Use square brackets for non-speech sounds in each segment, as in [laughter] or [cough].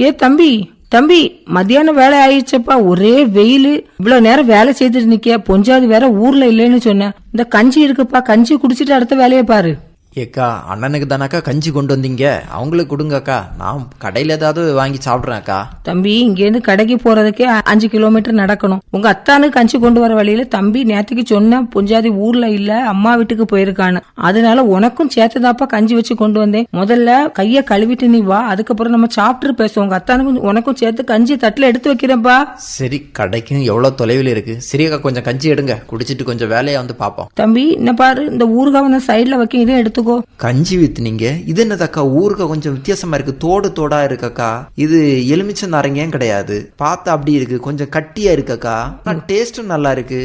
ஏ தம்பி தம்பி மத்தியானம் வேலை ஆயிடுச்சப்பா. ஒரே வெயில். இவ்வளவு நேரம் வேலை செய்துட்டு நிக்க பொஞ்சாது வேற ஊர்ல இல்லைன்னு சொன்னேன் இந்த கஞ்சி இருக்குப்பா. கஞ்சி குடிச்சிட்டு அடுத்த வேலையை பாரு. ஏக்கா அண்ணனுக்கு தானக்கா கஞ்சி கொண்டு வந்தீங்க. அவங்களுக்கு கொடுங்கக்கா. நான் கடையில் ஏதாவது வாங்கி சாப்பிட்றேன்க்கா. தம்பி இங்கேருந்து கடைக்கு போறதுக்கே அஞ்சு கிலோமீட்டர் நடக்கணும். உங்க அத்தானுக்கு கஞ்சி கொண்டு வர வழியில தம்பி நேத்துக்கு சொன்ன பொஞ்சாதி ஊர்ல இல்ல அம்மா வீட்டுக்கு போயிருக்கான்னு. அதனால உனக்கும் சேர்த்துதாப்பா கஞ்சி வச்சு கொண்டு வந்தேன். முதல்ல கைய கழுவிட்டு நீ வா. அதுக்கப்புறம் நம்ம சாப்பிட்டு பேசுவோம். உங்க அத்தானுக்கும் உனக்கும் சேர்த்து கஞ்சி தட்டுல எடுத்து வைக்கிறேன்ப்பா சரி கடைக்கும் எவ்வளோ தொலைவில் இருக்கு. சரியாக்கா கொஞ்சம் கஞ்சி எடுங்க. குடிச்சிட்டு கொஞ்சம் வேலையை வந்து பார்ப்போம். தம்பி என்ன பாரு இந்த வந்து சைடுல வைக்க இதையும் எடுத்துக்கோ. கஞ்சி வித்துனீங்க இது என்னதாக்கா ஊருக்கா கொஞ்சம் வித்தியாசமா இருக்கு. தோடு தோடா இருக்கக்கா. இது எலுமிச்சம் நாரங்கம் கிடையாது. பார்த்தா அப்படி இருக்கு. கொஞ்சம் கட்டியா இருக்கக்கா. ஆனால் டேஸ்ட்டும் நல்லா இருக்கு.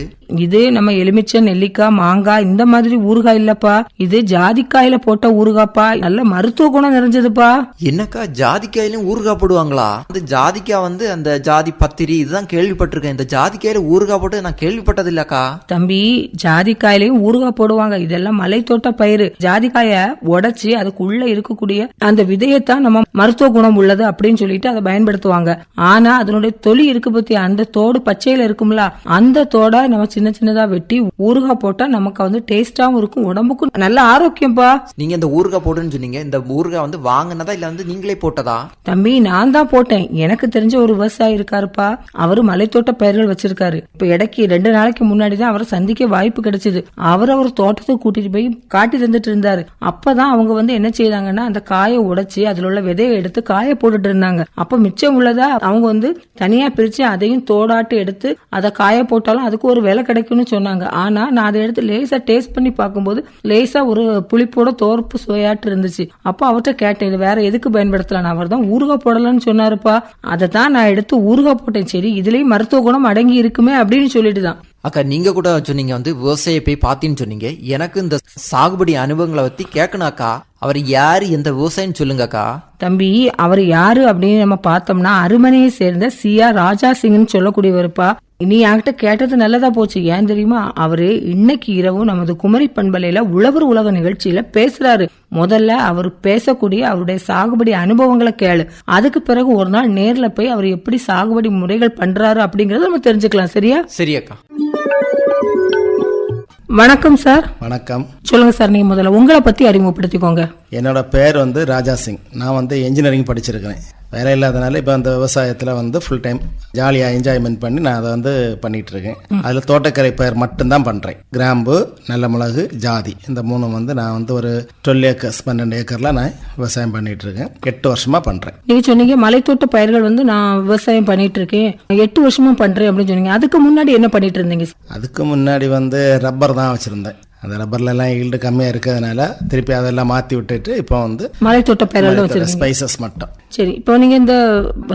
இது நம்ம எலுமிச்சை நெல்லிக்காய் மாங்காய் இந்த மாதிரி ஊறுகாய் இல்லப்பா. இது ஜாதிக்காயில போட்ட ஊறுகாப்பா. நல்ல மருத்துவ குணம் நிறைஞ்சதுப்பா. என்னக்கா ஜாதிக்காயிலும் ஊறுகாய் போடுவாங்களா? அந்த ஜாதிக்காய் வந்து அந்த ஜாதி பத்திரி இதுதான் கேள்விப்பட்டிருக்கேன். இந்த ஜாதிக்காயில ஊறுகாய் போட்டு நான் கேள்விப்பட்டது இல்லக்கா தம்பி ஜாதிக்காயிலையும் ஊறுகாய் போடுவாங்க. இதெல்லாம் மலைத்தோட்ட பயிர் ஜாதிக்காய உடைச்சு அதுக்குள்ள இருக்கக்கூடிய அந்த விதையத்தான் நம்ம மருத்துவ குணம் உள்ளது அப்படின்னு சொல்லிட்டு அதை பயன்படுத்துவாங்க. ஆனா அதனுடைய தொலி இருக்கு பத்தி அந்த தோடு பச்சையில இருக்கும்ல? அந்த தோட நம்ம சின்ன சின்னதா வெட்டி ஊறுகாய் போட்டா நமக்கு வந்து டேஸ்டாவும் இருக்கும் உடம்புக்கும் நல்ல ஆரோக்கியம்பா. நீங்க இந்த ஊறுகாய் போடுன்னு சொன்னீங்க. இந்த ஊறுகாய் வந்து வாங்கினதா இல்ல வந்து நீங்களே போட்டதா? தம்பி நான் தான் போட்டேன். எனக்கு தெரிஞ்ச ஒரு விவசாயி இருக்காருப்பா. அவரு மலைத்தோட்ட பயிர்கள் வச்சிருக்காரு. இப்ப இடைக்கு ரெண்டு நாளைக்கு முன்னாடி தான் அவரை சந்திக்க வாய்ப்பு கிடைச்சது. அவர் அவர் தோட்டத்துக்கு கூட்டிட்டு போய் காட்டி தந்துட்டு இருந்தாரு. அப்பதான் அவங்க வந்து என்ன செய்தாங்கன்னா அந்த காயை உடைச்சு அதுல உள்ள விதையை எடுத்து காய போட்டுட்டு இருந்தாங்க. அப்ப மிச்சம் உள்ளதா அவங்க வந்து தனியா பிரிச்சு அதையும் தோடாட்டு எடுத்து அதை காய போட்டாலும் அதுக்கு ஒரு விலை கிடைக்கும்னு சொன்னாங்க. ஆனா நான் அதை எடுத்து லேசா டேஸ்ட் பண்ணி பார்க்கும்போது லேசா ஒரு புளிப்போட தோற்பு சுவையாட்டு இருந்துச்சு. அப்போ அவர்கிட்ட கேட்டேன் இது வேற எதுக்கு பயன்படுத்தலாம் அவர் தான் ஊறுகாய் போடலாம்னு சொன்னாருப்பா. அதை தான் நான் எடுத்து ஊறுகாய் போட்டேன். சரி இதுலயும் மருத்துவ குணம் அடங்கி இருக்குமே அப்படின்னு சொல்லிட்டு தான் அக்கா நீங்க கூட சொன்னீங்க வந்து விவசாய போய் பார்த்தீன்னு சொன்னீங்க. எனக்கு இந்த சாகுபடி அனுபவங்களை பத்தி கேட்கணும் அக்கா அவர் யாரு? எந்த விவசாயின்னு சொல்லுங்கக்கா. தம்பி அவர் யாரு அப்படின்னு நம்ம பார்த்தோம்னா அருமனையை சேர்ந்த சி ஆர் ராஜா சிங்னு சொல்லக்கூடியவருப்பா நீ என்கிட்ட கேட்டது நல்லதா போச்சு? ஏன் தெரியுமா? அவரு இன்னைக்கு இரவு நமது குமரி பண்பலையில உழவர் உலக நிகழ்ச்சியில பேசுறாரு. முதல்ல அவர் பேசக்கூடிய அவருடைய சாகுபடி அனுபவங்களை கேளு. அதுக்கு பிறகு ஒரு நாள் நேர்ல போய் அவர் எப்படி சாகுபடி முறைகள் பண்றாரு அப்படிங்கறத நம்ம தெரிஞ்சுக்கலாம் சரியா? சரி அக்கா. வணக்கம் சார். வணக்கம். சொல்லுங்க சார் நீங்க முதல்ல உங்களை பத்தி அறிமுகப்படுத்திக்கோங்க. என்னோட பேர் வந்து ராஜா சிங். நான் வந்து இன்ஜினியரிங் படிச்சிருக்கிறேன். வேலை இல்லாதனால இப்போ அந்த விவசாயத்தில் வந்து ஃபுல் டைம் ஜாலியாக என்ஜாய்மெண்ட் பண்ணி நான் அதை வந்து பண்ணிட்டு இருக்கேன் அதில் தோட்டக்கரை பயிர் மட்டும்தான் பண்ணுறேன் கிராம்பு நல்ல மிளகு ஜாதி. இந்த மூணு வந்து நான் வந்து ஒரு டுவெல் ஏக்கர்ஸ் பன்னெண்டு ஏக்கரில் நான் விவசாயம் பண்ணிட்டு இருக்கேன் எட்டு வருஷமாக பண்ணுறேன் நீங்க சொன்னீங்க மலைத்தோட்ட பயிர்கள் வந்து நான் விவசாயம் பண்ணிட்டு இருக்கேன் எட்டு வருஷமா பண்றேன் அப்படின்னு சொன்னீங்க. அதுக்கு முன்னாடி என்ன பண்ணிட்டு இருந்தீங்க? அதுக்கு முன்னாடி வந்து ரப்பர் தான் வச்சுருந்தேன். அந்த ரப்பர்ல எல்லாம் ஈல்டு கம்மியாக இருக்கிறதுனால திருப்பி அதெல்லாம் மாற்றி விட்டுட்டு இப்போ வந்து மலைத்தோட்ட பயிர்கள் ஸ்பைசஸ் மட்டும். சரி இப்போ நீங்க இந்த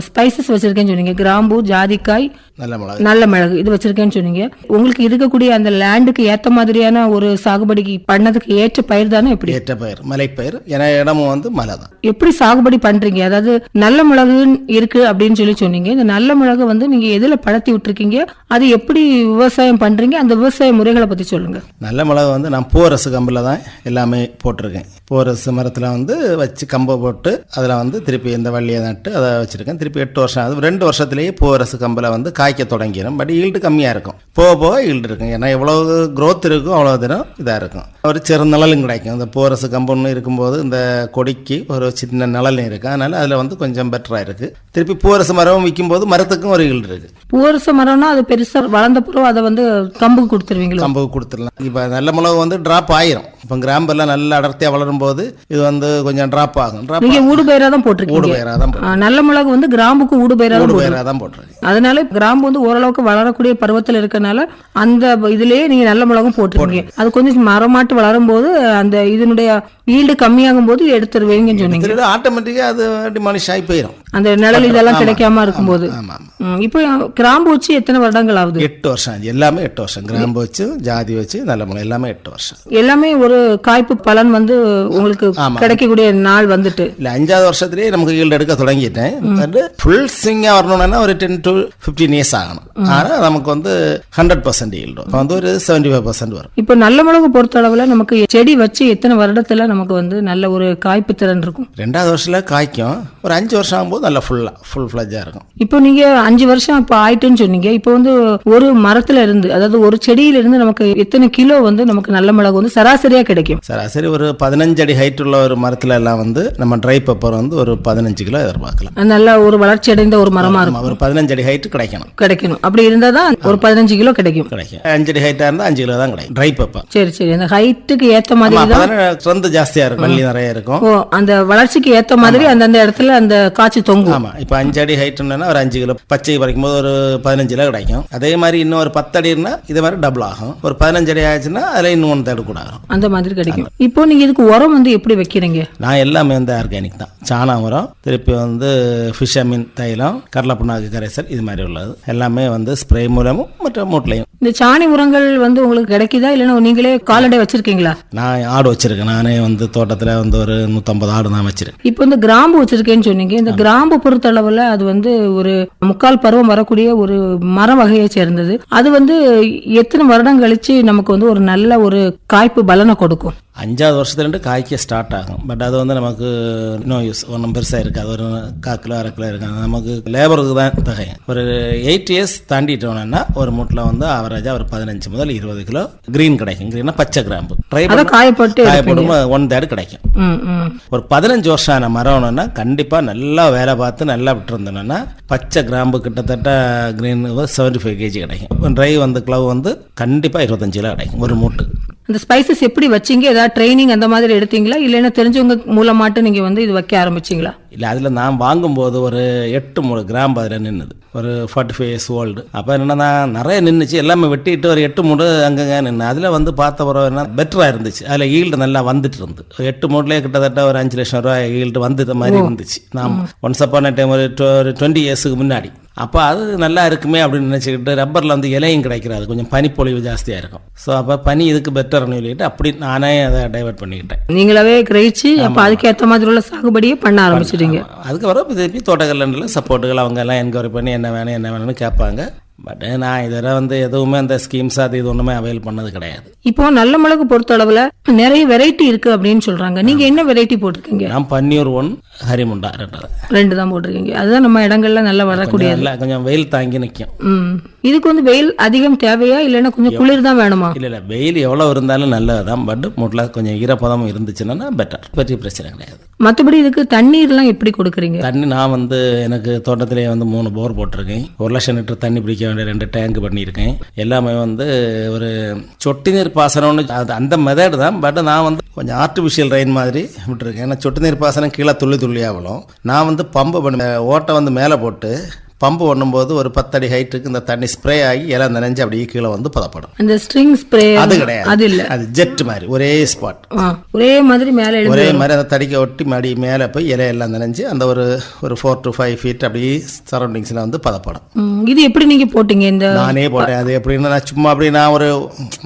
ஸ்பைசஸ் வச்சிருக்கேன்னு சொன்னீங்க கிராம்பு ஜாதிக்காய் நல்ல மிளகு. நல்ல மிளகு இது வச்சிருக்கேன்னு சொன்னீங்க. உங்களுக்கு இருக்கக்கூடிய அந்த லேண்டுக்கு ஏத்த மாதிரியான ஒரு சாகுபடிக்கு பண்ணதுக்கு ஏற்ற பயிர் தானே எப்படி? ஏற்ற பயிர் மலைப்பயிர். ஏன்னா இடமும் வந்து மலை தான். எப்படி சாகுபடி பண்றீங்க? அதாவது நல்ல மிளகு இருக்கு அப்படின்னு சொல்லி சொன்னீங்க. இந்த நல்ல மிளகு வந்து நீங்க எதுல பழத்தி விட்டுருக்கீங்க? அது எப்படி விவசாயம் பண்றீங்க? அந்த விவசாய முறைகளை பத்தி சொல்லுங்க. நல்ல மிளகு வந்து நான் பூரசு கம்பில் தான் எல்லாமே போட்டிருக்கேன். பூரசு மரத்தில் வந்து வச்சு கம்பை போட்டு அதில் வந்து திருப்பி இந்த வள்ளியை நட்டு அதை வச்சுருக்கேன். திருப்பி எட்டு வருஷம் ஆகுது. ரெண்டு வருஷத்துலேயே பூரசு கம்பில் வந்து காய்க்க தொடங்கிடும் பட் ஈல்டு கம்மியாக இருக்கும். போக போக ஈல்டு இருக்கும். ஏன்னா எவ்வளவு growth இருக்கும் அவ்வளோ தினம் இதாக இருக்கும். ஒரு சிறு நிழலும் கிடைக்கும். இந்த பூரசு கம்புன்னு இருக்கும்போது இந்த கொடிக்கு ஒரு சின்ன நிழலும் இருக்குது அதனால் அதில் வந்து கொஞ்சம் பெட்டராக இருக்குது திருப்பி பூரசு மரம் விற்கும்போது மரத்துக்கும் ஒரு ஈல்டு இருக்குது பூவரச மரம்னா அது பெருசா வளர்ந்த பிறகு அதை வந்து கம்புக்கு கொடுத்துருவீங்களோ? கம்பு கொடுத்துடலாம். இப்போ நல்ல மிளகு வந்து ட்ராப் ஆயிரும். இப்போ கிராம்பெல்லாம் நல்ல அடர்த்தியாக வளரும் போது இது வந்து கொஞ்சம் ட்ராப் ஆகும். ட்ராப் நீங்க ஊடு பயிரா தான் ஊடு போட்டிருக்கீங்க பயிராக தான் நல்ல மிளகு வந்து கிராம்புக்கு ஊடு பயிரா தான் ஊடு போட்டிருக்கீங்க. பயிராக தான் போட்டிருக்கேன். அதனால கிராம்பு வந்து ஓரளவுக்கு வளரக்கூடிய பருவத்துல இருக்கனால அந்த இதுலயே நீங்க நல்ல மிளகும் போட்டிருக்கீங்க. அது கொஞ்சம் மரமாட்டு வளரும் போது அந்த இதனுடைய ஈல்டு கம்மியாகும் போது எடுத்துருவீங்கன்னு சொன்னீங்க. ஆட்டோமேட்டிக்காக அது டிமாலிஷ் ஆகி போயிடும் அந்த நிழல் இதெல்லாம் கிடைக்காம இருக்கும்போது. இப்போ கிராம்பு வச்சு எத்தனை வருடங்கள் ஆகுது? எட்டு வருஷம் எல்லாமே எட்டு வருஷம். கிராம்பு வச்சு ஜாதி வச்சு நல்ல முளை எல்லாமே எட்டு வருஷம். எல்லாமே ஒரு காய்ப்பு பலன் வந்து உங்களுக்கு கிடைக்கக்கூடிய நாள் வந்துட்டு. இல்ல அஞ்சாவது வருஷத்துலயே நமக்கு ஈல்டு எடுக்க தொடங்கிட்டேன். ஃபுல் ஸ்விங்கா வரணும்னா ஒரு டென் டு ஃபிஃப்டீன் இயர்ஸ் ஆகணும். ஆனா நமக்கு வந்து ஹண்ட்ரட் பர்சன்ட் ஈல்டு இப்போ வந்து ஒரு செவன்டி ஃபைவ் பர்சன்ட் வரும். இப்போ நல்ல மிளகு பொறுத்த அளவுல நமக்கு செடி வச்சு எத்தனை வருடத்துல நமக்கு வந்து நல்ல ஒரு காய்ப்பு திறன் இருக்கும்? ரெண்டாவது வருஷத்துல காய்க்கும். ஒரு அஞ்சு வருஷம் ஆகும்போது நல்லா ஃபுல்லா ஃபுல் ஃபிளஜா இருக்கும். இப்போ நீங்க அஞ்சு வருஷம் இப்போ ஆயிட்டுன்னு சொன்னீங்க. இப்போ வந்து ஒரு மரத்துல இருந்து அதாவது ஒரு செடியில இருந்து நமக்கு எத்தனை கிலோ வந்து நமக்கு நல்ல மிளகு வந்து சராசரியா கிடைக்கும். சராசரி ஒரு பதினஞ்சு அடி ஹைட் உள்ள ஒரு மரத்துல எல்லாம் வந்து நம்ம ட்ரை பெப்பர் வந்து ஒரு பதினஞ்சு கிலோ எதிர்பார்க்கலாம். நல்ல ஒரு வளர்ச்சி அடைந்த ஒரு மரமா இருக்கும். ஒரு பதினஞ்சு அடி ஹைட் கிடைக்கணும். கிடைக்கணும். அப்படி இருந்தா தான் ஒரு பதினஞ்சு கிலோ கிடைக்கும். கிடைக்கும். அஞ்சு அடி ஹைட்டா இருந்தா அஞ்சு கிலோ தான் கிடைக்கும். ட்ரை பெப்பர் சரி சரி. அந்த ஹைட்டுக்கு ஏத்த மாதிரி ஸ்ட்ரென்த் ஜாஸ்தியா இருக்கும் வள்ளி நிறைய இருக்கும். ஓ அந்த வளர்ச்சிக்கு ஏத்த மாதிரி அந்தந்த இடத்துல அந்த காய்ச்சி தொங்கும். ஆமா இப்ப அஞ்சு அடி ஹைட்னா ஒரு அஞ்சு கிலோ பச்சை பறிக்கும் போது ஒரு பதினஞ்சு கிலோ கிடைக்கும். அதே மாதிரி இன்னும் ஒரு பத்து அடினா இது மாதிரி டபுள் ஆகும். ஒரு பதினஞ்சு அடி ஆச்சுன்னா அதுல இன்னும் ஒன்று தேடு கூட ஆகும். அந்த மாதிரி கிடைக்கும். இப்போ நீங்க இதுக்கு உரம் வந்து எப்படி வைக்கிறீங்க? நான் எல்லாமே வந்து ஆர்கானிக் தான். சாணம் உரம் திருப்பி வந்து ஃபிஷ் அமீன் தைலம் கடலை புண்ணாக்கு கரைசல் இது மாதிரி உள்ளது. எல்லாமே வந்து ஸ்ப்ரே மூலமும் மற்ற மூட்லையும். இந்த சாணி உரங்கள் வந்து உங்களுக்கு கிடைக்குதா? இல்லைன்னா நீங்களே கால்நடை வச்சிருக்கீங்களா? நான் ஆடு வச்சிருக்கேன். நானே வந்து தோட்டத்தில் வந்து ஒரு நூற்றம்பது ஆடு தான் வச்சிருக்கேன். இப்போ இந்த கிராம்பு வச்சிருக்கேன்னு சொன்னீங்க. இந்த கிராம்பு பொறுத்த அளவுல அது வந்து ஒரு முக்கால் பருவம் வரக்கூடிய ஒரு மர வகையை சேர்ந்தது. அது வந்து எத்தனை வருடம் கழிச்சு நமக்கு வந்து ஒரு நல்ல ஒரு காய்ப்பு பலனை கொடுக்கும் அஞ்சாவது வருஷத்துலேருந்து காய்க்க ஸ்டார்ட் ஆகும் பட் அது வந்து நமக்கு நோ யூஸ் ஒன்றும் பெருசாக இருக்காது ஒரு கால் கிலோ அரை கிலோ இருக்காது நமக்கு லேபருக்கு தான் தகை ஒரு எயிட் இயர்ஸ் தாண்டிட்டோம்னா ஒரு மூட்டில் வந்து ஆவரேஜாக ஒரு பதினஞ்சு முதல் இருபது கிலோ கிரீன் கிடைக்கும் கிரீனா பச்சை கிராம்பு ட்ரை காயப்பட்டு காயப்படும் ஒன் தேர்ட் கிடைக்கும் ஒரு பதினஞ்சு வருஷம் ஆன மரம்னா கண்டிப்பாக நல்லா வேலை பார்த்து நல்லா விட்டுருந்தோம்னா பச்சை கிராம்பு கிட்டத்தட்ட கிரீன் செவன்டி ஃபைவ் கேஜி கிடைக்கும் ட்ரை வந்து க்ளவ் வந்து கண்டிப்பாக இருபத்தஞ்சு கிலோ கிடைக்கும் ஒரு மூட்டு அந்த ஸ்பைசஸ் எப்படி வச்சீங்க? ஏதாவது ட்ரைனிங் அந்த மாதிரி எடுத்தீங்களா? இல்லைன்னா தெரிஞ்சவங்க மூலமாட்டு நீங்க வந்து இது வைக்க ஆரம்பிச்சீங்களா? இல்லை அதில் நான் வாங்கும்போது ஒரு எட்டு மூணு கிராம் அதில் நின்றுது ஒரு ஃபார்ட்டி ஃபைவ் இயர்ஸ் ஓல்டு அப்போ என்னன்னா நிறைய நின்றுச்சு எல்லாமே வெட்டிட்டு ஒரு எட்டு மூடு அங்கங்க நின்று அதில் வந்து பார்த்த பிறகு என்ன பெட்டராக இருந்துச்சு. அதில் ஈல்டு நல்லா வந்துட்டு இருந்து. ஒரு எட்டு மூட்லேயே கிட்டத்தட்ட ஒரு அஞ்சு லட்சம் ரூபாய் ஈல்டு வந்தது மாதிரி இருந்துச்சு. நான் ஒன்ஸ் அப்பான டைம் ஒரு டுவெண்ட்டி இயர்ஸுக்கு முன்னாடி. அப்போ அது நல்லா இருக்குமே அப்படின்னு நினச்சிக்கிட்டு ரப்பரில் வந்து இலையும் கிடைக்கிறாது. கொஞ்சம் பனிப்பொழிவு ஜாஸ்தியாக இருக்கும். ஸோ அப்போ பனி இதுக்கு பெட்டர்னு சொல்லிட்டு அப்படி நானே அதை டைவர்ட் பண்ணிக்கிட்டேன். நீங்களாவே கிரகிச்சு அப்ப அதுக்கேத்த மாதிரி உள்ள சாகுபடியே பண்ண ஆரம்பிச்சிட்டீங்க. அதுக்கப்புறம் திருப்பி தோட்டக்கல்ல சப்போர்ட்டுகள் அவங்க எல்லாம் என்கொயரி பண்ணி என்ன வேணும் என்ன வேணும்னு கேட்பாங்க. பட் நான் இதுவரை வந்து எதுவுமே அந்த ஸ்கீம்ஸ் அது இது ஒன்றுமே அவைல் பண்ணது கிடையாது. இப்போ நல்ல மிளகு பொறுத்த அளவுல நிறைய வெரைட்டி இருக்கு அப்படின்னு சொல்றாங்க. நீங்க என்ன வெரைட்டி போட்டிருக்கீங்க? நான் பன்னீர் ஒன் ஹரிமுண்டா ரெண்டாவது. ரெண்டு தான் போட்டிருக்கீங்க. அதுதான் நம்ம இடங்கள்ல நல்லா வரக்கூடிய கொஞ்சம் வெயில் தாங்கி நிற்கும் இதுக்கு வந்து வெயில் அதிகம் தேவையா? இல்லைன்னா கொஞ்சம் குளிர் தான் வேணுமா? இல்லை இல்லை. வெயில் எவ்வளோ இருந்தாலும் நல்லது தான் பட் மூட்டில் கொஞ்சம் ஈரப்பதம் இருந்துச்சுன்னா பெட்டர் பெரிய பிரச்சனை கிடையாது. மத்தபடி இதுக்கு தண்ணீர்லாம் எப்படி கொடுக்குறீங்க? தண்ணி நான் வந்து எனக்கு தோட்டத்திலேயே வந்து மூணு போர் போட்டிருக்கேன். ஒரு லட்சம் லிட்டர் தண்ணி பிடிக்க வேண்டிய ரெண்டு டேங்க் பண்ணியிருக்கேன். எல்லாமே வந்து ஒரு சொட்டு நீர் பாசனம்னு அது அந்த மெத்தட் தான். பட் நான் வந்து கொஞ்சம் ஆர்டிஃபிஷியல் ரெயின் மாதிரி விட்டுருக்கேன். ஏன்னா சொட்டு நீர் பாசனம் கீழே துள்ளி துள்ளியாக விழும். நான் வந்து பம்பு பண்ணி ஓட்டை வந்து மேலே போட்டு பம்பு பண்ணும்போது ஒரு பத்தடி ஹைட்டுக்கு இந்த தண்ணி ஸ்ப்ரே ஆகி இலை நனைஞ்சு அப்படியே கீழே வந்து பதப்படும். அந்த ஸ்ட்ரிங் ஸ்ப்ரே அது கிடையாது. அது இல்ல. அது ஜெட் மாதிரி ஒரே ஸ்பாட் ஒரே மாதிரி மேல ஒரே மாதிரி அந்த தடிக்க ஒட்டி மடி மேலே போய் இலையெல்லாம் நனைஞ்சு அந்த ஒரு ஒரு ஃபோர் டு ஃபைவ் ஃபீட் அப்படியே சரௌண்டிங்ஸில் வந்து பதப்படும். இது எப்படி நீங்க போட்டீங்க இந்த நானே போட்டேன். அது எப்படின்னா நான் சும்மா அப்படி நான் ஒரு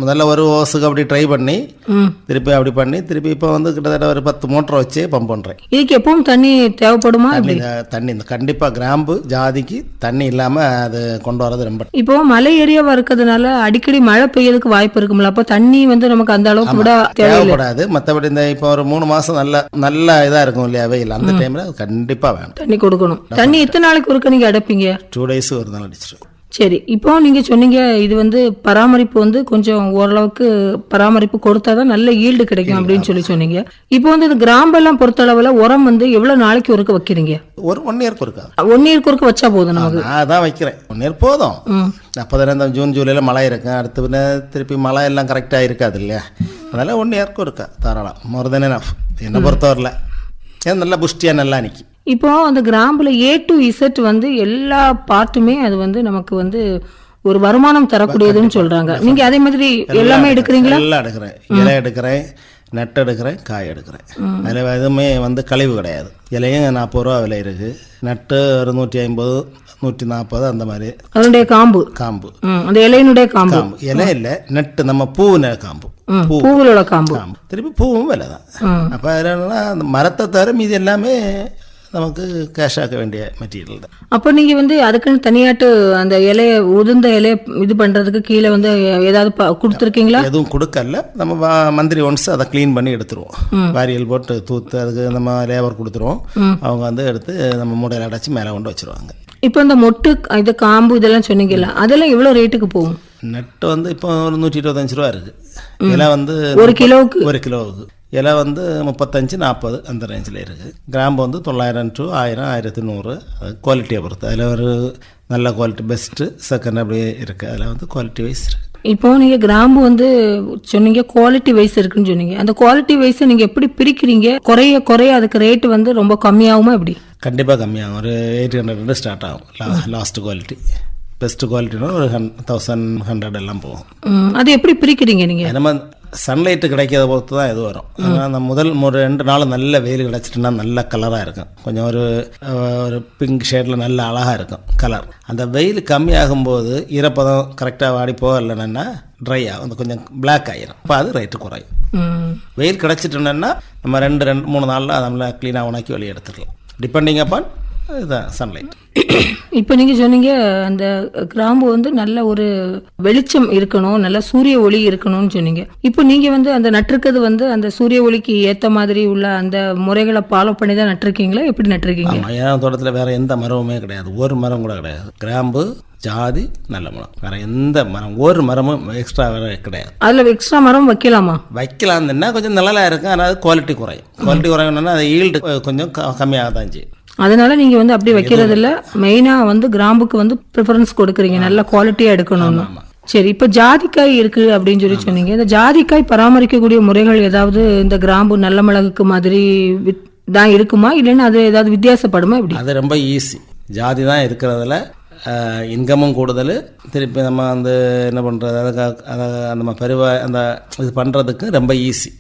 முதல்ல ஒரு ஓஸுக்கு அப்படி ட்ரை பண்ணி. திருப்பி அப்படி பண்ணி திருப்பி இப்போ வந்து கிட்டத்தட்ட ஒரு பத்து மோட்டர் வச்சு பம்ப் பண்ணுறேன் இதுக்கு எப்பவும் தண்ணி தேவைப்படுமா தண்ணி இந்த கண்டிப்பாக கிராம்பு ஜாதிக்கு தண்ணி இல்லாமல் அது கொண்டு வரது ரொம்ப இப்போ மலை ஏரியாவா இருக்கிறதுனால அடிக்கடி மழை பெய்யறதுக்கு வாய்ப்பு இருக்கும்ல. அப்போ தண்ணி வந்து நமக்கு அந்த அளவுக்கு தேவையில்லை. தேவைப்படாது. மற்றபடி இந்த இப்போ ஒரு மூணு மாதம் நல்ல நல்ல இதாக இருக்கும் இல்லையா? வெயில். அந்த டைமில் அது கண்டிப்பாக வேணும். தண்ணி கொடுக்கணும். தண்ணி எத்தனை நாளைக்கு ஒருக்க நீங்க அடைப்பீங்க? டூ டேஸ் ஒரு நாள் அடிச்சிடும் சரி இப்போ நீங்க சொன்னீங்க இது வந்து பராமரிப்பு வந்து கொஞ்சம் ஓரளவுக்கு பராமரிப்பு கொடுத்தாதான் நல்ல ஈல்டு கிடைக்கும் அப்படின்னு சொல்லி சொன்னீங்க. இப்போ வந்து இந்த கிராம்பெல்லாம் பொறுத்தளவுல உரம் வந்து எவ்வளவு நாளைக்கு ஒருக்க வைக்கிறீங்க? ஒரு ஒன் இயர்க்கு இருக்கா ஒன் இயர்க்கு ஒருக்க வச்சா போதும் நமக்கு? நான் தான் வைக்கிறேன். ஒன் இயர் போதும். இந்த ஜூன் ஜூலையில் மழை இருக்கும் அடுத்து பின்ன திருப்பி மழை எல்லாம் கரெக்டாக இருக்காது இல்லையா? அதனால் ஒன் இயர்க்கும் இருக்கா தாராளம். மோர் தென் என்னை பொறுத்தவரையில். ஏன் நல்லா புஷ்டியாக நல்லா நிற்கி இப்போ அந்த கிராம்புல ஏ டு இசட் வந்து எல்லா பார்ட்டுமே அது வந்து நமக்கு வந்து ஒரு வருமானம் தரக்கூடியதுன்னு சொல்றாங்க. நீங்க அதே மாதிரி எல்லாமே எடுக்கிறீங்களா? எல்லாம் எடுக்கிறேன். இலை எடுக்கிறேன் நட்டு எடுக்கிறேன் காய் எடுக்கிறேன். அதில் எதுவுமே வந்து கழிவு கிடையாது. இலையும் நாற்பது ரூபா விலை இருக்குது நட்டு ஒரு நூற்றி ஐம்பது நூற்றி நாற்பது அந்த மாதிரி. அதனுடைய காம்பு. காம்பு. அந்த இலையினுடைய காம்பு. காம்பு. இலை இல்லை நட்டு நம்ம பூவின காம்பு. பூவிலோட காம்பு. காம்பு. திருப்பி பூவும் விலை தான். அப்போ அதில் அந்த மரத்தை தவிர மீதி எல்லாமே நமக்கு கேஷ் ஆக்க வேண்டிய மெட்டீரியல் தான். அப்ப நீங்க வந்து அதுக்குன்னு தனியாட்டு அந்த இலைய உதிர்ந்த இலைய இது பண்றதுக்கு கீழே வந்து ஏதாவது கொடுத்திருக்கீங்களா? எதுவும் கொடுக்கல நம்ம மந்திரி ஒன்ஸ் அதை க்ளீன் பண்ணி எடுத்துருவோம். வாரியல் போட்டு தூத்து அதுக்கு நம்ம லேபர் கொடுத்துருவோம். அவங்க வந்து எடுத்து நம்ம மூடையில் அடைச்சி மேலே கொண்டு வச்சிருவாங்க. இப்போ இந்த மொட்டு இது காம்பு இதெல்லாம் சொன்னீங்கல்ல அதெல்லாம் எவ்வளவு ரேட்டுக்கு போகும்? நெட்டு வந்து இப்போ ஒரு நூற்றி இருபத்தஞ்சு ரூபா இருக்கு. இலை வந்து ஒரு கிலோவுக்கு? ஒரு கிலோவுக்கு. இலை வந்து முப்பத்தஞ்சு நாற்பது அந்த ரேஞ்சில் இருக்குது கிராம்பு வந்து தொள்ளாயிரம் டு ஆயிரம் ஆயிரத்தி நூறு. குவாலிட்டியை பொறுத்து. அதில் ஒரு நல்ல குவாலிட்டி பெஸ்ட்டு செகண்ட் அப்படியே இருக்குது அதில் வந்து குவாலிட்டி வைஸ் இருக்குது இப்போ நீங்க கிராம்பு வந்து சொன்னீங்க குவாலிட்டி வைஸ் இருக்குன்னு சொன்னீங்க. அந்த குவாலிட்டி வைஸ் நீங்க எப்படி பிரிக்கிறீங்க? குறைய குறைய அதுக்கு ரேட் வந்து ரொம்ப கம்மியாகுமா எப்படி? கண்டிப்பாக கம்மியாகும். ஒரு எயிட் ஹண்ட்ரட் ஸ்டார்ட் ஆகும். லாஸ்ட் குவாலிட்டி பெஸ்ட் குவாலிட்டினா ஒரு ஹன் தௌசண்ட் ஹண்ட்ரட் எல்லாம் போகும். அது எப்படி பிரிக்கிறீங்க நீங்க? நம்ம சன்லைட்டு கிடைக்கிறத பொறுத்து தான் இது வரும். ஆனால் அந்த முதல் ஒரு ரெண்டு நாள் நல்ல வெயில் கிடச்சிட்டுனா நல்ல கலராக இருக்கும். கொஞ்சம் ஒரு ஒரு பிங்க் ஷேடில் நல்ல அழகாக இருக்கும் கலர் அந்த வெயில் கம்மியாகும்போது ஈரப்பதம் கரெக்டாக வாடி போகலைன்னா ட்ரை ஆகும். அந்த கொஞ்சம் பிளாக் ஆகிரும் அப்போ அது ரேட்டு குறையும். வெயில் கிடச்சிட்டோன்னா நம்ம ரெண்டு ரெண்டு மூணு நாளில் நம்மள க்ளீனாக உணக்கி வெளியே எடுத்துடலாம் டிபெண்டிங் அப்பான் இதுதான் சன்லைட் [coughs] இப்போ நீங்க சொன்னீங்க அந்த கிராம்பு வந்து நல்ல ஒரு வெளிச்சம் இருக்கணும் நல்ல சூரிய ஒளி இருக்கணும்னு சொன்னீங்க. இப்போ நீங்க வந்து அந்த நட்டிருக்கிறது வந்து அந்த சூரிய ஒளிக்கு ஏத்த மாதிரி உள்ள அந்த முறைகளை ஃபாலோ பண்ணி தான் நட்டிருக்கீங்களா? எப்படி நட்டிருக்கீங்க? என் தோட்டத்தில் வேறு எந்த மரமுமே கிடையாது. ஒரு மரம் கூட கிடையாது. கிராம்பு ஜாதி நல்ல மரம். வேறு எந்த மரம் ஒரு மரமும் எக்ஸ்ட்ரா வேறு கிடையாது. அதுல எக்ஸ்ட்ரா மரம் வைக்கலாமா? வைக்கலாம்னா கொஞ்சம் நிழலாக இருக்கும் ஆனால் குவாலிட்டி குறையும். குவாலிட்டி குறையணும்னா அது ஈல்டு கொஞ்சம் கம்மியாக தான் செய்யும். அதனால நீங்க வந்து அப்படி வைக்கிறது இல்ல. மெயினா வந்து கிராம்புக்கு வந்து ப்ரிஃபரன்ஸ் கொடுக்குறீங்க. நல்ல குவாலிட்டியா எடுக்கணும்னு. சரி இப்ப ஜாதிக்காய் இருக்கு அப்படின்னு சொல்லி சொன்னீங்க. இந்த ஜாதிக்காய் பராமரிக்கக்கூடிய முறைகள் ஏதாவது இந்த கிராம்பு நல்ல மிளகுக்கு மாதிரி தான் இருக்குமா? இல்லைன்னா அது ஏதாவது வித்தியாசப்படுமா? இப்படி அது ரொம்ப ஈஸி ஜாதி தான் இருக்கிறதுல இன்கமும் கூடுதல். திருப்பி நம்ம வந்து என்ன பண்ணுறது அதை அதை நம்ம பருவ அந்த இது பண்ணுறதுக்கு ரொம்ப ஈஸி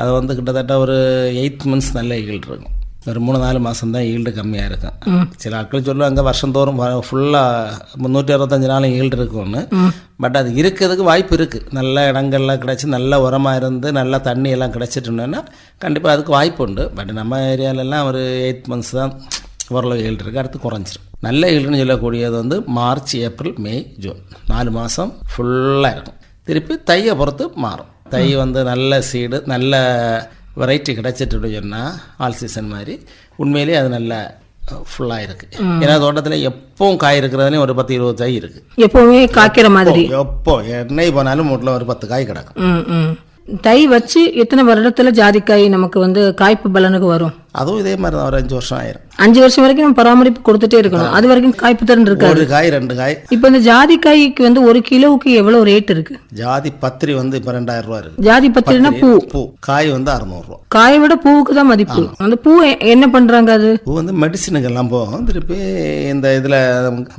அது வந்து கிட்டத்தட்ட ஒரு எயிட் மந்த்ஸ் நல்ல ஈல்டு இருக்கும். ஒரு மூணு நாலு மாதம் தான் ஈல்டு கம்மியாக இருக்கும் சில ஆட்கள் சொல்லுவாங்க வருஷந்தோறும் ஃபுல்லாக முந்நூற்றி அறுபத்தஞ்சு நாளும் ஈல்டு இருக்கும்னு பட் அது இருக்கிறதுக்கு வாய்ப்பு இருக்குது நல்ல இடங்கள்லாம் கிடச்சி நல்ல உரமாக இருந்து நல்ல தண்ணி எல்லாம் கிடச்சிட்டோன்னா கண்டிப்பாக அதுக்கு வாய்ப்பு உண்டு பட் நம்ம ஏரியாலெல்லாம் ஒரு எயிட் மந்த்ஸ் தான் ஓரளவு ஈல்டு இருக்குது அடுத்து குறைஞ்சிரும் நல்ல ஈல்டுன்னு சொல்லக்கூடியது வந்து மார்ச் ஏப்ரல் மே ஜூன் நாலு மாதம் ஃபுல்லாக இருக்கும் திருப்பி தையை பொறுத்து மாறும் தை வந்து நல்ல சீடு நல்ல வெரைட்டி கிடைச்சிட்டு சொன்னால் ஆல் சீசன் மாதிரி. உண்மையிலேயே அது நல்ல ஃபுல்லாக இருக்குது ஏன்னா தோட்டத்தில் எப்பவும் காய் இருக்கிறதுலையும் ஒரு பத்து இருபது தை இருக்குது எப்பவுமே காய்க்கிற மாதிரி. எப்போ எண்ணெய் போனாலும் மூட்டில் ஒரு பத்து காய் கிடக்கும். தை வச்சு எத்தனை வருடத்துல ஜாதிக்காய் நமக்கு வந்து காய்ப்பு பலனுக்கு வரும்? அதுவும் இதே மாதிரி தான் ஒரு அஞ்சு வருஷம் ஆயிரும். அஞ்சு வருஷம் வரைக்கும் நம்ம பராமரிப்பு கொடுத்துட்டே இருக்கணும். அது வரைக்கும் காய்ப்பு திறன் இருக்காது. ஒரு காய் ரெண்டு காய். இப்போ இந்த ஜாதிக்காய்க்கு வந்து ஒரு கிலோவுக்கு எவ்வளவு ரேட் இருக்கு? ஜாதி பத்திரி வந்து இப்போ ரெண்டாயிரம் ரூபா இருக்குது ஜாதி பத்திரினா பூ. பூ. காய் வந்து அறநூறுவா காயை விட பூவுக்கு தான் மதிப்பு. அந்த பூ என்ன பண்றாங்க அது? பூ வந்து மெடிசினுக்கு எல்லாம் போகும். திருப்பி இந்த இதில்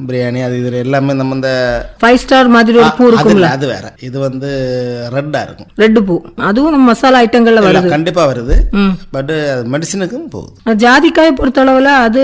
பிரியாணி அது இதில் எல்லாமே நம்ம இந்த ஃபைவ் ஸ்டார் மாதிரி ஒரு பூ இருக்கும்ல? அது வேற. இது வந்து ரெட்டாக இருக்கும். ரெட்டு பூ. அதுவும் நம்ம மசாலா ஐட்டங்கள்ல வருது. கண்டிப்பா வருது. பட் அது மெடிசினுக்கும் போகுது ஜாதிக்காயை பொறுத்த அளவுல அது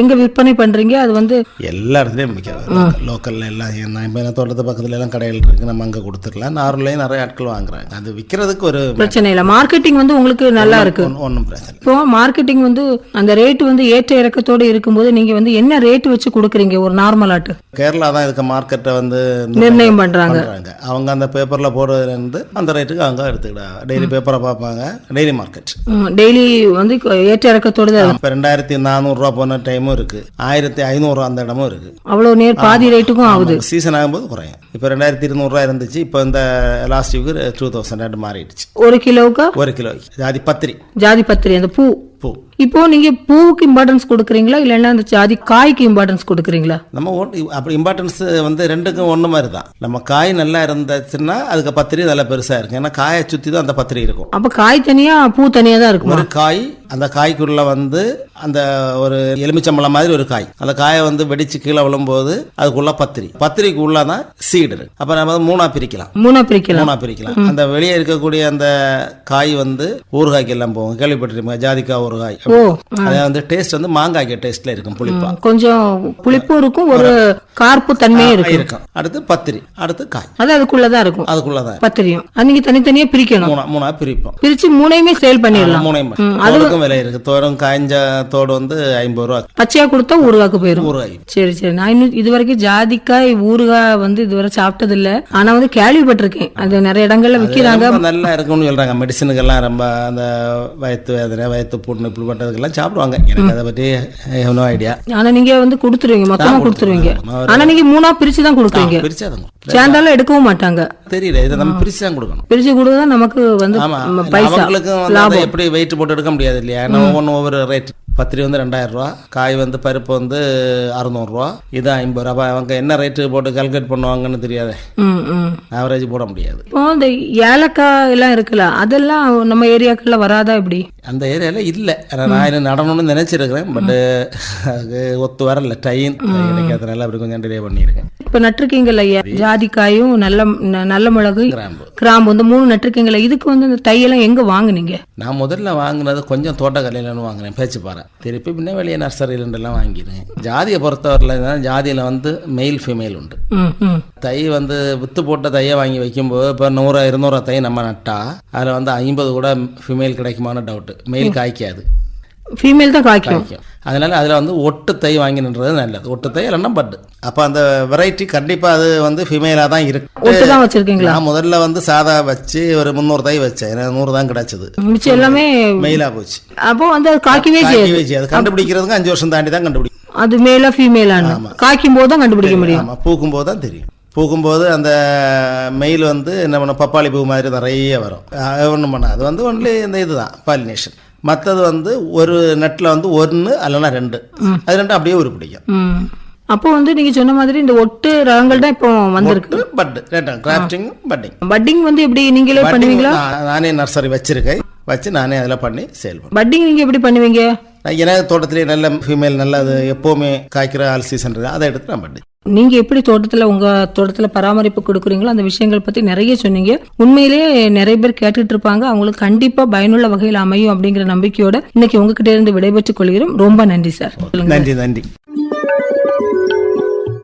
எங்க விற்பனை பண்றீங்க? அது வந்து எல்லா இடத்துலையும் விற்காது லோக்கல்ல எல்லாம் என்ன தோட்டத்து பக்கத்துல எல்லாம் கடைகள் இருக்கு நம்ம அங்கே கொடுத்துடலாம். நார்மலையும் நிறைய ஆட்கள் வாங்குறாங்க. அது விற்கிறதுக்கு ஒரு பிரச்சனை இல்லை. மார்க்கெட்டிங் வந்து உங்களுக்கு நல்லா இருக்கு. ஒன்றும் பிரச்சனை. இப்போ மார்க்கெட்டிங் வந்து அந்த ரேட் வந்து ஏற்ற இறக்கத்தோட இருக்கும்போது நீங்க வந்து என்ன ரேட் வச்சு கொடுக்குறீங்க ஒரு நார்மல் ஆட்டு? கேரளா தான் இதுக்கு மார்க்கெட்டை வந்து நிர்ணயம் பண்றாங்க. பண்றாங்க. அவங்க அந்த பேப்பர்ல போடுறதுல இருந்து அந்த ரேட்டுக்கு அவங்க எடுத்துக்கிட்டாங்க டெய்லி பேப்பரை பார்ப்பாங்க. டெய்லி மார்க்கெட் டெய்லி வந்து ஏற்ற இறக்கத்தோட தான் இப்போ ரெண்டாயிரத்தி நானூறுரூவா போன டைமும் இருக்கு. ஆயிரத்தி ஐநூறுரூவா அந்த இடமும் இருக்கு. அவ்வளவு நேர் பாதி ரேட்டுக்கும் ஆகுது. சீசன் ஆகும்போது குறையும். இப்போ ரெண்டாயிரத்தி இருநூறுவா இருந்துச்சு. இப்போ இந்த லாஸ்ட் வீக்கு டூ தௌசண்ட் மாறிடுச்சு. ஒரு கிலோவுக்கு? ஒரு கிலோ. ஜாதி பத்திரி. ஜாதி பத்திரி அந்த பூ. பூ. இப்போ நீங்க பூவுக்கு இம்பார்ட்டன்ஸ் கொடுக்குறீங்களா? இல்லைன்னா அந்த ஜாதி காய்க்கு இம்பார்ட்டன்ஸ் கொடுக்குறீங்களா? நம்ம அப்படி இம்பார்ட்டன்ஸ் வந்து ரெண்டுக்கும் ஒன்று மாதிரி தான் நம்ம காய் நல்லா இருந்துச்சுன்னா அதுக்கு பத்திரி நல்லா பெருசாக இருக்கும். ஏன்னா காயை சுற்றி தான் அந்த பத்திரி இருக்கும். அப்ப காய் தனியா பூ தனியா தான் இருக்குமா? ஒரு காய் அந்த காய்க்குள்ள வந்து அந்த ஒரு எலுமிச்சம்பழம் மாதிரி ஒரு காய். அந்த காயை வந்து வெடிச்சு கீழே விழும்போது அதுக்குள்ள பத்திரி. பத்திரிக்கு உள்ள தான் சீடு இருக்கு. அப்ப நம்ம மூணா பிரிக்கலாம். மூணா பிரிக்கலாம். மூணா பிரிக்கலாம். அந்த வெளியே இருக்கக்கூடிய அந்த காய் வந்து ஊறுகாய்க்கு எல்லாம் போகும். கேள்விப்பட்டிருப்பீங்க? ஜாதிக்காய் ஊறுகாய். ஓ அது வந்து டேஸ்ட் வந்து மாங்காய்க்கு டேஸ்ட்ல இருக்கும் புளிப்பா. கொஞ்சம் புளிப்பும் இருக்கும் ஒரு கார்ப்பு தன்மையும் இருக்கும். இருக்கும். அடுத்து பத்திரி அடுத்து காய். அது அதுக்குள்ளதான் இருக்கும். அதுக்குள்ளதான் பத்திரியும். நீங்க தனித்தனியா பிரிக்கணும். மூணா மூணா பிரிப்போம். பிரிச்சு மூணையுமே சேல் பண்ணிடலாம். மூணையும். தோடுக்கும் விலை இருக்கு. தோடும் காய்ஞ்ச தோடு வந்து ஐம்பது ரூபா. பச்சையா கொடுத்தா ஊறுகாக்கு போயிரும். ஊறுகாய் சரி சரி. நான் இன்னும் இது வரைக்கும் ஜாதிக்காய் ஊறுகாய் வந்து இதுவரை சாப்பிட்டது இல்ல ஆனா வந்து கேள்விப்பட்டிருக்கேன். அது நிறைய இடங்கள்ல விக்கிறாங்க. நல்லா இருக்கும்னு சொல்றாங்க. மெடிசனுக்கெல்லாம் ரொம்ப அந்த வயிற்று வேதனை வயிற்று புண்ணு இப்படி பட்டதுக்கெல்லாம் சாப்பிடுவாங்க. எனக்கு அதை பற்றி நோ ஐடியா ஆனா நீங்க வந்து கொடுத்துருவீங்க மொத்தமா கொடுத்துருவீங்க. கொடுத்துருவேன். ஆனா நீங்க மூணா பிரிச்சு தான் கொடுக்குறீங்க. பிரிச்சு அதை சேர்ந்தாலும் எடுக்கவும் மாட்டாங்க. தெரியல இதை நம்ம பிரிச்சு தான் கொடுக்கணும். பிரிச்சு கொடுத்தா நமக்கு வந்து பைசா அவங்களுக்கும் எப்படி வெயிட் போட்டு எடுக்க முடியாது இல்லையா? ஏன்னா ஒவ்வொன்றும் ஒவ்வொரு ரேட் பத்திரி வந்து ரெண்டாயிரம் ரூபா காய் வந்து பருப்பு வந்து அறுநூறுவா. இது ஐம்பது ரூபா. அப்ப அவங்க என்ன ரேட்டு போட்டு கால்குலேட் பண்ணுவாங்கன்னு தெரியாது. ஆவரேஜ் போட முடியாது. இப்போ இந்த ஏலக்காய் எல்லாம் இருக்குல்ல அதெல்லாம் நம்ம ஏரியாக்கள்ல வராதா இப்படி அந்த ஏரியால இல்ல. நான் நடணும்னு நினைச்சிருக்கிறேன். பட் அதுக்கு ஒத்து வரல. டைம் கிடைக்காதனால அப்படி கொஞ்சம் டிலே பண்ணியிருக்கேன். இப்ப நட்டிருக்கீங்கல்ல ஜாதிக்காயும் நல்ல நல்ல மிளகு கிராம்பு. கிராம்பு இந்த மூணு நட்டிருக்கீங்கல்ல இதுக்கு வந்து இந்த தையெல்லாம் எங்க வாங்குனீங்க? நான் முதல்ல வாங்கினது கொஞ்சம் தோட்டக்கலையிலன்னு வாங்கினேன் பேச்சு பாரு திருப்பி பின்ன வெளியே நர்சரியிலலாம் வாங்கிடுவேன். ஜாதியை பொறுத்தவரையில் ஜாதியில் வந்து மெயில் ஃபீமேல் உண்டு. தை வந்து வித்து போட்ட தையை வாங்கி வைக்கும்போது இப்போ நூறு இருநூறு தை நம்ம நட்டா அதில் வந்து ஐம்பது கூட ஃபீமேல் கிடைக்குமான டவுட்டு மெயில் காய்க்காது. ஃபீமேல் தான் காய்க்கும். அதனால அதில் வந்து ஒட்டு தை வாங்கி நின்றது நல்லது. ஒட்டு தை இல்லைன்னா பட்டு. அப்போ அந்த வெரைட்டி கண்டிப்பாக அது வந்து ஃபீமேலாக தான் இருக்கு. ஒட்டு தான் வச்சிருக்கீங்களா? நான் முதல்ல வந்து சாதா வச்சு ஒரு முந்நூறு தை வச்சேன். எனக்கு நூறு தான் கிடைச்சது. மிச்சம் எல்லாமே மெயிலாக போச்சு. அப்போ வந்து அது காய்க்கவே செய்யாது. அது கண்டுபிடிக்கிறதுக்கு அஞ்சு வருஷம் தாண்டி தான் கண்டுபிடிக்கும் அது மேலா ஃபீமேலான்னு காய்க்கும் போது தான் கண்டுபிடிக்க முடியும். ஆமாம் பூக்கும்போது தான் தெரியும். பூக்கும்போது அந்த மெயில் வந்து என்ன பண்ணும்? பப்பாளி பூ மாதிரி நிறைய வரும். ஒன்றும் பண்ணாது. அது வந்து ஒன்லி இந்த இதுதான். பாலினேஷன் மற்றது வந்து ஒரு நெட்டில் வந்து ஒன்று அல்லனா ரெண்டு. அது ரெண்டும் அப்படியே உருப்பிடிக்கும். அப்போ வந்து நீங்க சொன்ன மாதிரி இந்த ஒட்டு ரகங்கள் தான் இப்போ வந்திருக்கு. பட் ரெண்டும் கிராஃப்டிங் பட்டிங் பட்டிங் வந்து எப்படி நீங்களே பண்ணுவீங்களா? நானே நர்சரி வச்சிருக்கேன். வச்சு நானே அதில் பண்ணி சேல் பண்ணுவேன் பட்டிங் நீங்க எப்படி பண்ணுவீங்க? எனக்கு தோட்டத்திலே நல்ல ஃபீமேல் நல்ல அது எப்போவுமே காய்க்கிற ஆல் சீசன் இருக்குது. அதை எடுத்து நான் பண்ணி நீங்க எப்படி தோட்டத்துல உங்க தோட்டத்துல பராமரிப்பு கொடுக்குறீங்களோ அந்த விஷயங்கள் பத்தி நிறைய சொன்னீங்க. உண்மையிலே நிறைய பேர் கேட்டுட்டு இருப்பாங்க. அவங்களுக்கு கண்டிப்பா பயனுள்ள வகையில் அமையும் அப்படிங்கிற நம்பிக்கையோட இன்னைக்கு உங்ககிட்ட இருந்து விடைபெற்றுக் கொள்கிறோம். ரொம்ப நன்றி சார். நன்றி நன்றி.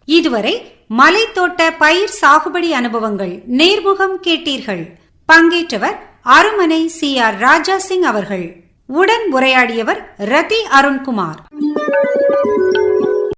இதுவரை மலைத்தோட்ட பயிர் சாகுபடி அனுபவங்கள் நேர்முகம் கேட்டீர்கள். பங்கேற்றவர் அருமனை சி ஆர் ராஜா சிங் அவர்கள். உடன் உரையாடியவர் ரதி அருண்குமார்.